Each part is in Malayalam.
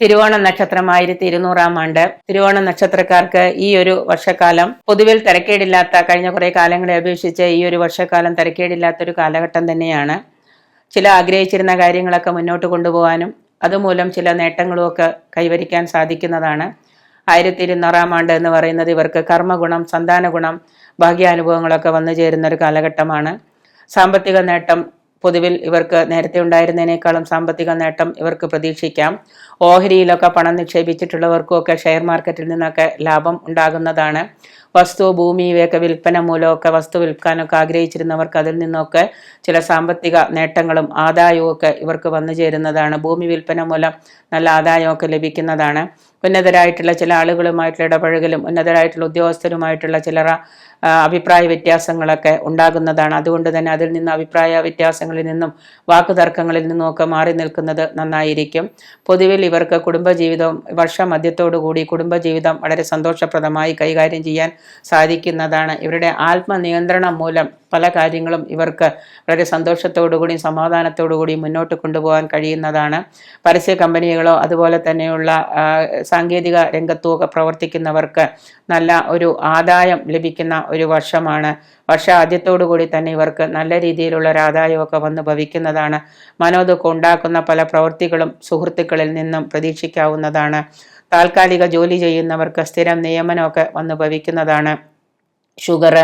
തിരുവോണ നക്ഷത്രം ആയിരത്തി ഇരുന്നൂറാം ആണ്ട്. തിരുവോണ നക്ഷത്രക്കാർക്ക് ഈ ഒരു വർഷക്കാലം പൊതുവിൽ തിരക്കേടില്ലാത്ത കഴിഞ്ഞ കുറെ കാലങ്ങളെ അപേക്ഷിച്ച് ഈ ഒരു വർഷക്കാലം തിരക്കേടില്ലാത്ത ഒരു കാലഘട്ടം തന്നെയാണ്. ചില ആഗ്രഹിച്ചിരുന്ന കാര്യങ്ങളൊക്കെ മുന്നോട്ട് കൊണ്ടുപോകാനും അതുമൂലം ചില നേട്ടങ്ങളുമൊക്കെ കൈവരിക്കാൻ സാധിക്കുന്നതാണ്. ആയിരത്തി ഇരുന്നൂറാം ആണ്ട് എന്ന് പറയുന്നത് ഇവർക്ക് കർമ്മഗുണം സന്താന ഗുണം ഭാഗ്യാനുഭവങ്ങളൊക്കെ വന്നു ചേരുന്ന ഒരു കാലഘട്ടമാണ്. സാമ്പത്തിക നേട്ടം പൊതുവിൽ ഇവർക്ക് നേരത്തെ ഉണ്ടായിരുന്നതിനേക്കാളും സാമ്പത്തിക നേട്ടം ഇവർക്ക് പ്രതീക്ഷിക്കാം. ഓഹരിയിലൊക്കെ പണം നിക്ഷേപിച്ചിട്ടുള്ളവർക്കും ഒക്കെ ഷെയർ മാർക്കറ്റിൽ നിന്നൊക്കെ ലാഭം ഉണ്ടാകുന്നതാണ്. വസ്തു ഭൂമി ഇവയൊക്കെ വിൽപ്പന മൂലമൊക്കെ വസ്തു വിൽക്കാനൊക്കെ ആഗ്രഹിച്ചിരുന്നവർക്ക് അതിൽ നിന്നൊക്കെ ചില സാമ്പത്തിക നേട്ടങ്ങളും ആദായവും ഒക്കെ ഇവർക്ക് വന്നു ചേരുന്നതാണ്. ഭൂമി വിൽപ്പന മൂലം നല്ല ആദായമൊക്കെ ലഭിക്കുന്നതാണ്. ഉന്നതരായിട്ടുള്ള ചില ആളുകളുമായിട്ടുള്ള ഇടപഴകലും ഉന്നതരായിട്ടുള്ള ഉദ്യോഗസ്ഥരുമായിട്ടുള്ള ചിലർ അഭിപ്രായ വ്യത്യാസങ്ങളൊക്കെ ഉണ്ടാകുന്നതാണ്. അതുകൊണ്ട് തന്നെ അതിൽ നിന്ന് അഭിപ്രായ വ്യത്യാസങ്ങളിൽ നിന്നും വാക്കുതർക്കങ്ങളിൽ നിന്നും ഒക്കെ മാറി നിൽക്കുന്നത് നന്നായിരിക്കും. പൊതുവിൽ ഇവർക്ക് കുടുംബജീവിതം വർഷമധ്യത്തോടു കൂടി കുടുംബജീവിതം വളരെ സന്തോഷപ്രദമായി കൈകാര്യം ചെയ്യാൻ സാധിക്കുന്നതാണ്. ഇവരുടെ ആത്മനിയന്ത്രണം മൂലം പല കാര്യങ്ങളും ഇവർക്ക് വളരെ സന്തോഷത്തോടുകൂടി സമാധാനത്തോടുകൂടി മുന്നോട്ട് കൊണ്ടുപോകാൻ കഴിയുന്നതാണ്. പരസ്യ കമ്പനികളോ അതുപോലെ തന്നെയുള്ള സാങ്കേതിക രംഗത്തുമൊക്കെ പ്രവർത്തിക്കുന്നവർക്ക് നല്ല ഒരു ആദായം ലഭിക്കുന്ന ഒരു വർഷമാണ്. വർഷ ആദ്യത്തോടുകൂടി തന്നെ ഇവർക്ക് നല്ല രീതിയിലുള്ള ഒരു ആദായമൊക്കെ വന്ന് ഭവിക്കുന്നതാണ്. മനോദുഃഖം ഉണ്ടാക്കുന്ന പല പ്രവൃത്തികളും സുഹൃത്തുക്കളിൽ നിന്നും പ്രതീക്ഷിക്കാവുന്നതാണ്. താൽക്കാലിക ജോലി ചെയ്യുന്നവർക്ക് സ്ഥിരം നിയമനമൊക്കെ വന്ന് ഭവിക്കുന്നതാണ്. ഷുഗർ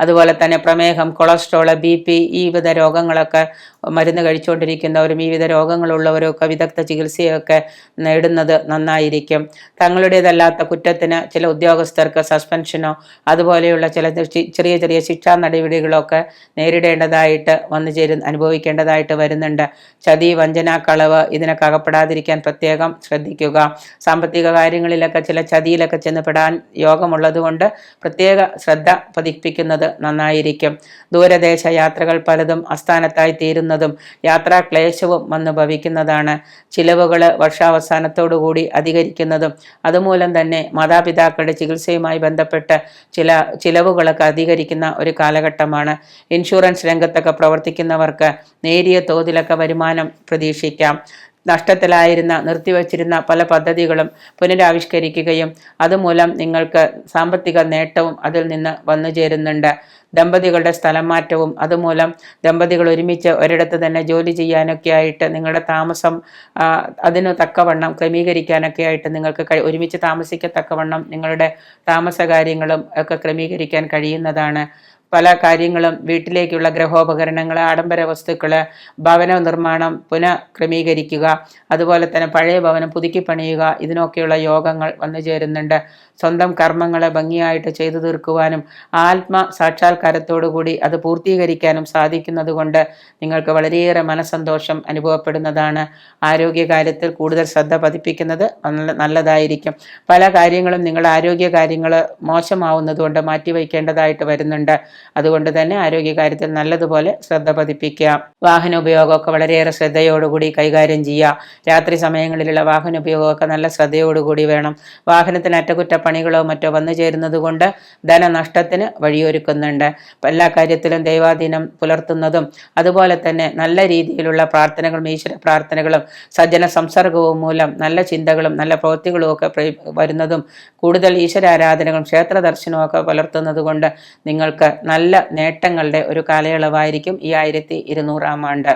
അതുപോലെ തന്നെ പ്രമേഹം കൊളസ്ട്രോൾ ബി പി ഈ വിധ രോഗങ്ങളൊക്കെ മരുന്ന് കഴിച്ചുകൊണ്ടിരിക്കുന്നവരും ഈ വിധ രോഗങ്ങളുള്ളവരും ഒക്കെ വിദഗ്ധ ചികിത്സയൊക്കെ നേടുന്നത് നന്നായിരിക്കും. തങ്ങളുടേതല്ലാത്ത കുറ്റത്തിന് ചില ഉദ്യോഗസ്ഥർക്ക് സസ്പെൻഷനോ അതുപോലെയുള്ള ചില ചെറിയ ചെറിയ ശിക്ഷാ നടപടികളൊക്കെ നേരിടേണ്ടതായിട്ട് വന്നു ചേരു അനുഭവിക്കേണ്ടതായിട്ട് വരുന്നുണ്ട്. ചതി വഞ്ചന കളവ് ഇതിനൊക്കെ അകപ്പെടാതിരിക്കാൻ പ്രത്യേകം ശ്രദ്ധിക്കുക. സാമ്പത്തിക കാര്യങ്ങളിലൊക്കെ ചില ചതിയിലൊക്കെ ചെന്ന് പെടാൻ യോഗമുള്ളതുകൊണ്ട് പ്രത്യേക ശ്രദ്ധ പതിപ്പിക്കുന്നത് നന്നായിരിക്കും. ദൂരദേശ യാത്രകൾ പലതും അസ്ഥാനത്തായി തീരുന്നതും യാത്രാ ക്ലേശവും വന്നു ഭവിക്കുന്നതാണ്. ചിലവുകൾ വർഷാവസാനത്തോടുകൂടി അധികരിക്കുന്നതും അതുമൂലം തന്നെ മാതാപിതാക്കളുടെ ചികിത്സയുമായി ബന്ധപ്പെട്ട് ചില ചിലവുകളൊക്കെ അധികരിക്കുന്ന ഒരു കാലഘട്ടമാണ്. ഇൻഷുറൻസ് രംഗത്തൊക്കെ പ്രവർത്തിക്കുന്നവർക്ക് നേരിയ തോതിലൊക്കെ വരുമാനം പ്രതീക്ഷിക്കാം. നഷ്ടത്തിലായിരുന്ന നിർത്തിവച്ചിരുന്ന പല പദ്ധതികളും പുനരാവിഷ്കരിക്കുകയും അതുമൂലം നിങ്ങൾക്ക് സാമ്പത്തിക നേട്ടവും അതിൽ നിന്ന് വന്നു ചേരുന്നുണ്ട്. ദമ്പതികളുടെ സ്ഥലം മാറ്റവും അതുമൂലം ദമ്പതികൾ ഒരുമിച്ച് ഒരിടത്ത് തന്നെ ജോലി ചെയ്യാനൊക്കെ ആയിട്ട് നിങ്ങളുടെ താമസം അതിനു തക്കവണ്ണം ക്രമീകരിക്കാനൊക്കെ ആയിട്ട് നിങ്ങൾക്ക് ഒരുമിച്ച് താമസിക്കത്തക്കവണ്ണം നിങ്ങളുടെ താമസ കാര്യങ്ങളും ഒക്കെ ക്രമീകരിക്കാൻ കഴിയുന്നതാണ്. പല കാര്യങ്ങളും വീട്ടിലേക്കുള്ള ഗ്രഹോപകരണങ്ങൾ ആഡംബര വസ്തുക്കൾ ഭവന നിർമ്മാണം പുനഃക്രമീകരിക്കുക അതുപോലെ തന്നെ പഴയ ഭവനം പുതുക്കി പണിയുക ഇതിനൊക്കെയുള്ള യോഗങ്ങൾ വന്നു ചേരുന്നുണ്ട്. സ്വന്തം കർമ്മങ്ങളെ ഭംഗിയായിട്ട് ചെയ്തു തീർക്കുവാനും ആത്മ സാക്ഷാത്കാരത്തോടുകൂടി അത് പൂർത്തീകരിക്കാനും സാധിക്കുന്നത് കൊണ്ട് നിങ്ങൾക്ക് വളരെയേറെ മനസ്സന്തോഷം അനുഭവപ്പെടുന്നതാണ്. ആരോഗ്യകാര്യത്തിൽ കൂടുതൽ ശ്രദ്ധ പതിപ്പിക്കുന്നത് നല്ലതായിരിക്കും. പല കാര്യങ്ങളും നിങ്ങളുടെ ആരോഗ്യ കാര്യങ്ങൾ മോശമാവുന്നതുകൊണ്ട് മാറ്റിവെക്കേണ്ടതായിട്ട് വരുന്നുണ്ട്. അതുകൊണ്ട് തന്നെ ആരോഗ്യകാര്യത്തിൽ നല്ലതുപോലെ ശ്രദ്ധ പതിപ്പിക്കുക വാഹന ഉപയോഗമൊക്കെ വളരെയേറെ ശ്രദ്ധയോടുകൂടി കൈകാര്യം ചെയ്യുക രാത്രി സമയങ്ങളിലുള്ള വാഹന ഉപയോഗമൊക്കെ നല്ല ശ്രദ്ധയോടുകൂടി വേണം. വാഹനത്തിന് അറ്റകുറ്റപ്പണികളോ മറ്റോ വന്നു ചേരുന്നത് കൊണ്ട് ധനനഷ്ടത്തിന് വഴിയൊരുക്കുന്നുണ്ട്. എല്ലാ കാര്യത്തിലും ദൈവാധീനം പുലർത്തുന്നതും അതുപോലെ തന്നെ നല്ല രീതിയിലുള്ള പ്രാർത്ഥനകളും ഈശ്വര പ്രാർത്ഥനകളും സജ്ജന സംസർഗവും മൂലം നല്ല ചിന്തകളും നല്ല പ്രവൃത്തികളും ഒക്കെ വരുന്നതും കൂടുതൽ ഈശ്വരാരാധനകളും ക്ഷേത്ര ദർശനവും ഒക്കെ പുലർത്തുന്നത് കൊണ്ട് നിങ്ങൾക്ക് നല്ല നേട്ടങ്ങളുടെ ഒരു കാലയളവായിരിക്കും ഈ ആയിരത്തി ഇരുന്നൂറാം ആണ്ട്.